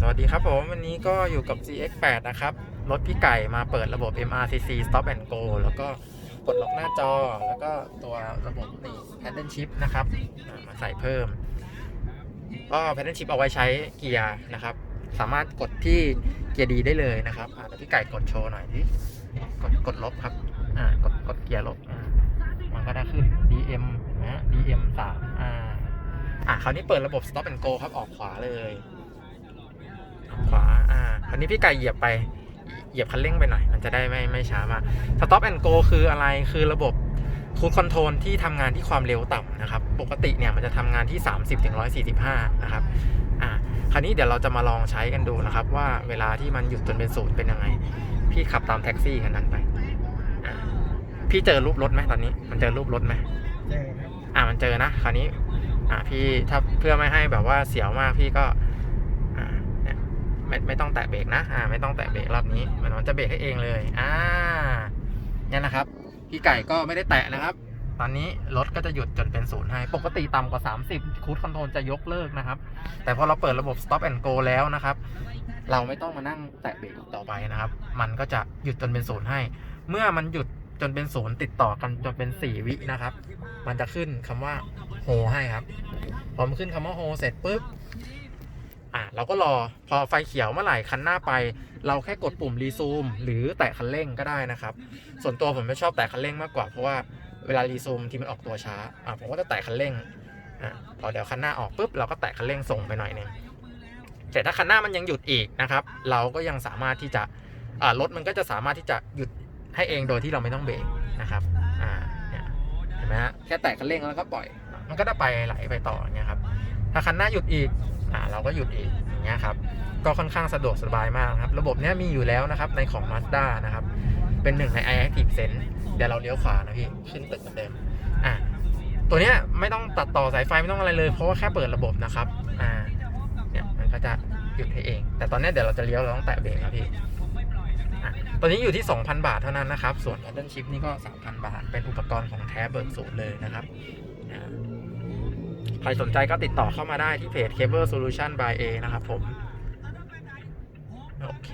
สวัสดีครับผม วันนี้ก็อยู่กับ GX8 นะครับ รถพี่ไก่มาเปิดระบบ MRCC Stop and Go แล้วก็กดล็อกหน้าจอ แล้วก็ตัวระบบนี่ Paddle Shift นะครับ มาใส่เพิ่ม ก็ Paddle Shift เอาไว้ใช้เกียร์นะครับ สามารถกดที่เกียร์ดีได้เลยนะครับอ่าเดี๋ยวพี่ไก่กดโชว์หน่อยที่กดกดลบครับ อ่ากดกดเกียร์ลบอ่ามันก็ได้ขึ้น DM นะ DM 3อ่าอะคราวนี้เปิดระบบ stop and go ครับออกขวาเลย ขวา อ่า คราวนี้พี่ไก่เหยียบไป เหยียบคันเร่งไปหน่อย มันจะได้ไม่ไม่ช้ามาก stop and go คืออะไร คือระบบคูดคอนโทรลที่ทำงานที่ความเร็วต่ำนะครับ ปกติเนี่ยมันจะทำงานที่ 30ถึง145นะครับ อ่า คราวนี้เดี๋ยวเราจะมาลองใช้กันดูนะครับ ว่าเวลาที่มันหยุดจนเป็นศูนย์เป็นยังไง พี่ขับตามแท็กซี่คันนั้นไป อ่า พี่เจอรูปรถไหมตอนนี้ มันเจอรูปรถไหมเจอครับ อ่า มันเจอนะ คราวนี้ อ่า พี่ถ้าเพื่อไม่ให้แบบว่าเสียวมากพี่ก็ อ่าเนี่ย ไม่ไม่ต้องแตะเบรกนะอ่าไม่ต้องแตะเบรกรอบนี้มันจะเบรกให้เองเลยอ่าเนี่ยนะครับพี่ไก่ก็ไม่ได้แตะนะครับ ตอนนี้รถก็จะหยุดจนเป็นศูนย์ให้ ปกติต่ำกว่า 30คูดคอนโทรลจะยกเลิกนะครับ แต่พอเราเปิดระบบ stop and go แล้วนะครับ เราไม่ต้องมานั่งแตะเบรกต่อไปนะครับ มันก็จะหยุดจนเป็นศูนย์ให้ เมื่อมันหยุดจนเป็นศูนย์ติดต่อกันจนเป็นสี่วินะครับ มันจะขึ้นคำว่าโฮให้ครับ พอมันขึ้นคำว่าโฮเสร็จปุ๊บ อะเราก็รอพอไฟเขียวเมื่อไหร่คันหน้าไป เราแค่กดปุ่มรีซูมหรือแตะคันเร่งก็ได้นะครับ ส่วนตัวผมไม่ชอบแตะคันเร่งมากกว่าเพราะว่าเวลารีซูมที่มันออกตัวช้าอะผมก็จะแตะคันเร่งอะพอเดี๋ยวคันหน้าออกปุ๊บเราก็แตะคันเร่งส่งไปหน่อยนึงแต่ถ้าคันหน้ามันยังหยุดอีกนะครับ เราก็ยังสามารถที่จะอ่ารถมันก็จะสามารถที่จะหยุดให้เองโดยที่เราไม่ต้องเบรกนะครับอ่าเห็นไหมฮะแค่แตะคันเร่งแล้วก็ปล่อย มันก็จะไปไหลไปต่อเงี้ยครับถ้าคันหน้าหยุดอีก อ่าเราก็หยุดอีกอย่างเงี้ยครับก็ค่อนข้างสะดวกสบายมากครับ ระบบเนี้ยมีอยู่แล้วนะครับในของ Mazda นะครับ เป็นหนึ่งใน iActive Sense เดี๋ยวเราเลี้ยวขวานะพี่ขึ้นตึกเหมือนเดิมอ่าตัวเนี้ยไม่ต้องตัดต่อสายไฟไม่ต้องอะไรเลย เพราะว่าแค่เปิดระบบนะครับอ่าเนี่ยมันก็จะหยุดให้เอง แต่ตอนนี้เดี๋ยวเราจะเลี้ยวเราต้องแตะเบรกนะพี่อะตัวนี้อยู่ที่ 2,000 บาทเท่านั้นนะครับ ส่วน Paddle Shift นี่ก็ 3,000 บาท เป็นอุปกรณ์ของแท้เบิกศูนย์เลยนะครับ ครสนใจก็ติดต่อเข้ามาได้ที่เพจ Cable Solution by A นะครับผม โอเค